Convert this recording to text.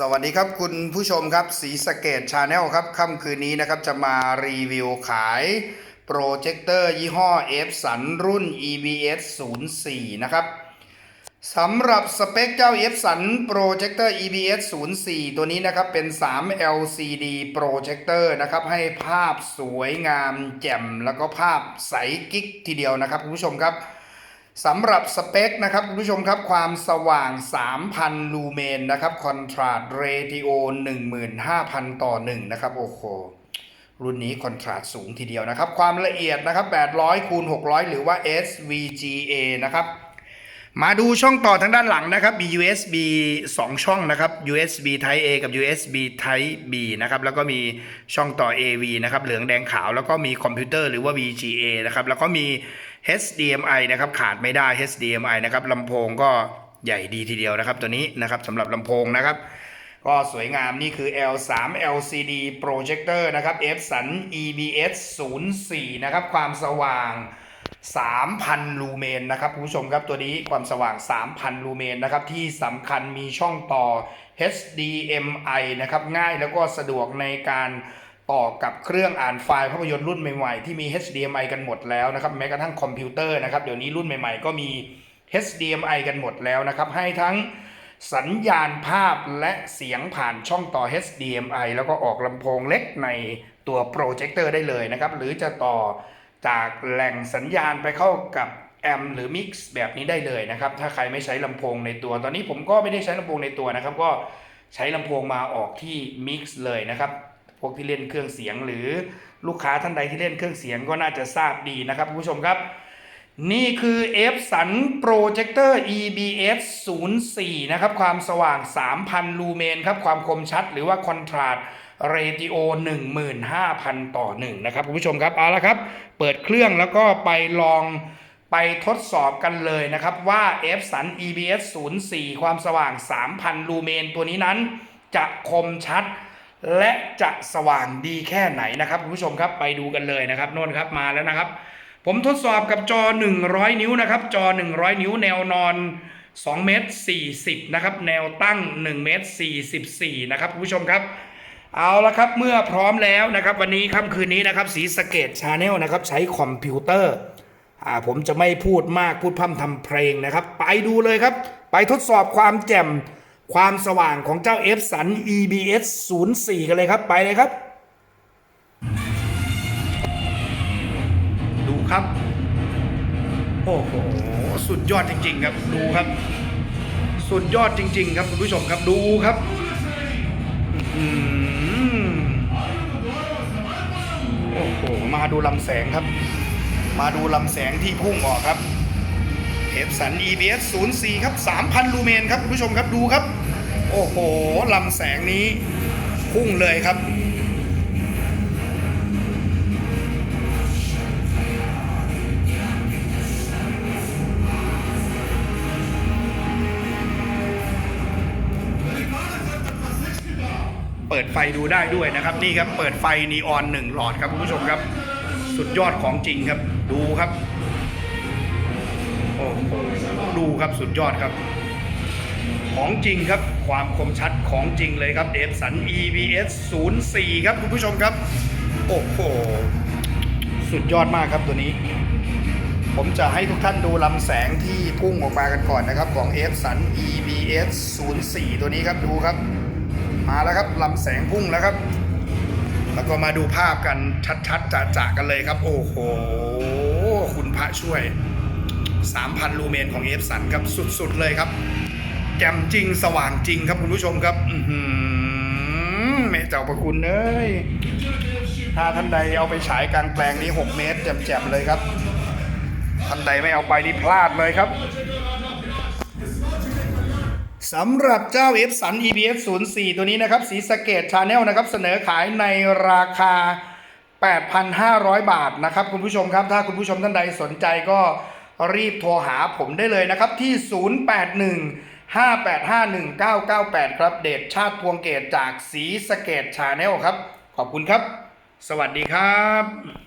สวัสดีครับคุณผู้ชมครับสีสเกตชาแนลครับค่ำคืนนี้นะครับจะมารีวิวขายโปรเจคเตอร์ยี่ห้อ f สันรุ่น EBS 04นะครับสำหรับสเปคเจ้า f สันโปรเจคเตอร์ EBS 04ตัวนี้นะครับเป็น 3 LCD โปรเจคเตอร์นะครับให้ภาพสวยงามแจ่มแล้วก็ภาพใสกิ๊กทีเดียวนะครับคุณผู้ชมครับ สำหรับสเปคนะครับคุณผู้ชมครับความสว่าง 3,000 ลูเมนนะครับคอนทราสต์เรติโอ15,000 ต่อ 1 นะครับ โอ้โห รุ่นนี้คอนทราสต์สูงทีเดียวนะครับ ความละเอียดนะครับ 800 คูณ 600 หรือว่า SVGA นะครับมาดูช่องต่อทางด้านหลังนะครับ มี USB 2 ช่องนะครับ USB Type A กับ USB Type B นะครับ แล้วก็มีช่องต่อ AV นะครับ เหลืองแดงขาว แล้วก็มีคอมพิวเตอร์หรือว่า VGA นะครับ แล้วก็มี HDMI นะครับขาดไม่ได้ HDMI นะครับลำโพงก็ใหญ่ดีทีเดียวนะครับตัวนี้นะครับสำหรับลำโพงนะครับ ก็สวยงามนี่คือ L3 LCD projector นะครับ f สัน EBS 04นะครับความสว่าง 3,000 ลูเมนนะครับคุณผู้ชมครับตัวนี้ความสว่าง 3,000 ลูเมนนะครับที่สำคัญมีช่องต่อ HDMI นะครับง่ายแล้วก็สะดวกในการ ต่อกับเครื่องอ่านไฟล์ภาพยนตร์รุ่นใหม่ๆ ที่มี HDMI กันหมดแล้วนะครับ แม้กระทั่งคอมพิวเตอร์นะครับ เดี๋ยวนี้รุ่นใหม่ๆ ก็มี HDMI กันหมดแล้วนะครับ ให้ทั้งสัญญาณภาพและเสียงผ่านช่องต่อ HDMI แล้วก็ออกลำโพงเล็กในตัวโปรเจคเตอร์ได้เลยนะครับ หรือจะต่อจากแหล่งสัญญาณไปเข้ากับแอมหรือมิกซ์แบบนี้ได้เลยนะครับ ถ้าใครไม่ใช้ลำโพงในตัว ตอนนี้ผมก็ไม่ได้ใช้ลำโพงในตัวนะครับ ก็ใช้ลำโพงมาออกที่มิกซ์เลยนะครับ พวกที่เล่นเครื่องเสียงหรือลูกค้าท่านใดที่เล่นเครื่องเสียงก็น่าจะทราบดีนะครับคุณผู้ชมครับ นี่คือ f สันโปรเจคเตอร์ EBS 04 นะครับ ความสว่าง 3,000 ลูเมนครับ ความคมชัดหรือว่าคอนทราสต์เรติโอ 15,000 ต่อ 1 นะครับคุณผู้ชมครับเอาละครับ เปิดเครื่องแล้วก็ไปลองไปทดสอบกันเลยนะครับว่า f สัน EBS 04 ความสว่าง 3,000 ลูเมนตัวนี้นั้น จะคมชัด และจะสว่างดีแค่ไหนนะครับคุณผู้ชมครับไปดูกันเลยนะครับโน่นครับมาแล้วนะครับ ผมทดสอบกับจอ 100 นิ้วนะครับ จอ 100 นิ้วแนวนอน2เมตร40นะครับแนวตั้ง1เมตร44นะครับคุณผู้ชมครับ เอาละครับเมื่อพร้อมแล้วนะครับ วันนี้ค่ำคืนนี้นะครับสีสเกตชาแนลนะครับใช้คอมพิวเตอร์อ่าผมจะไม่พูดมากพูดพร่ำทำเพลงนะครับ ไปดูเลยครับ ไปทดสอบความแจ่ม ความสว่างของเจ้า f สัน EBS 04 กันเลยครับ ไปเลยครับ ดูครับ โอ้โห สุดยอดจริง ๆ ครับ ดูครับ สุดยอดจริง ๆ ครับคุณผู้ชมครับ ดูครับอื้อหือโอ้โห มาดูลำแสงครับ มาดูลำแสงที่พุ่งออกครับ เอฟสัน EBS 04ครับ 3,000 ลูเมนครับคุณผู้ชมครับดูครับ โอ้โหลำแสงนี้พุ่งเลยครับ เปิดไฟดูได้ด้วยนะครับ นี่ครับ เปิดไฟนีออนหนึ่งหลอดครับคุณผู้ชมครับ สุดยอดของจริงครับดูครับ โอ้โหดูครับสุดยอดครับ ของจริงครับความคมชัดของจริงเลยครับเอฟสัน EBS 04 ครับคุณผู้ชมครับ โอ้โห สุดยอดมากครับตัวนี้ ผมจะให้ทุกท่านดูลำแสงที่พุ่งออกมากันก่อนนะครับ ของ f สัน EBS 04 ตัวนี้ครับดูครับ มาแล้วครับลำแสงพุ่งแล้วครับ แล้วก็มาดูภาพกันชัดๆจะๆกันเลยครับ โอ้โห คุณพระช่วย 3,000 ลูเมนของเอฟสันครับสุดๆเลยครับ แจ่มจริงสว่างจริงครับคุณผู้ชมครับอือหือแม่เจ้าประคุณเอ้ยถ้าท่านใดเอาไปฉายกลางแปลงนี้ 6 เมตรแจ่มๆเลยครับ ท่านใดไม่เอาไปนี่พลาดเลยครับสำหรับเจ้า f สัน EBS 04ตัวนี้นะครับ สีสเกตชาแนลนะครับ เสนอขายในราคา 8,500 บาทนะครับ คุณผู้ชมครับ ถ้าคุณผู้ชมท่านใดสนใจก็ รีบโทรหาผมได้เลยนะครับที่ 081 585 1998 ครับ เดชชาติพวงเกตจากสีสเกตชาแนลครับ ขอบคุณครับ สวัสดีครับ